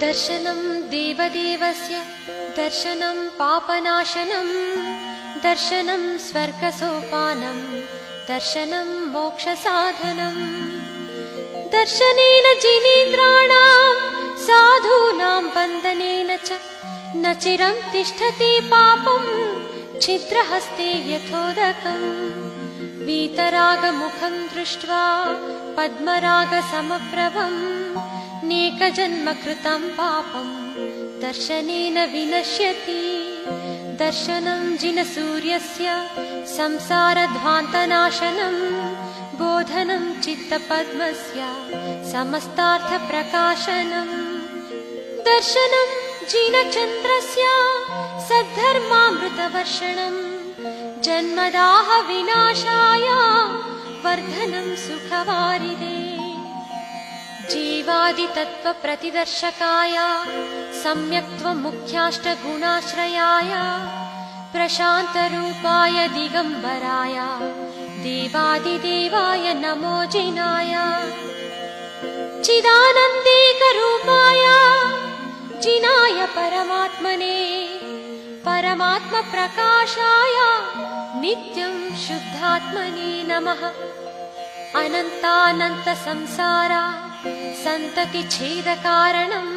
दर्शनं देवदेवस्य दर्शनं पापनाशनं दर्शनं स्वर्गसोपानं दर्शनं मोक्षसाधनम् दर्शनेन जिनेन्द्राणां साधूनां वन्दनेन च न चिरं तिष्ठति पापं छिद्रहस्ते यथोदकम् वीतरागमुखं दृष्ट्वा पद्मरागसमप्रभम् नेकजन्म कृतं पापं दर्शनेन विनश्यति। दर्शनं जिनसूर्यस्य संसारध्वान्तनाशनम् बोधनं चित्तपद्मस्य समस्तार्थप्रकाशनम् दर्शनं जिनचन्द्रस्य सद्धर्मामृतवर्षणम् जन्मदाह विनाशाय वर्धनं सुखवारिदे जीवादितत्त्वप्रतिदर्शकाय सम्यक्त्वमुख्याष्टगुणाश्रयाय प्रशान्तरूपाय दिगम्बराय देवादिदेवाय नमो जिनाय। चिदानन्देकरूपाय जिनाय परमात्मने परमात्मप्रकाशाय नित्यं शुद्धात्मने नमः। अनन्तानन्तसंसारा सन्ततिच्छेदकारणम्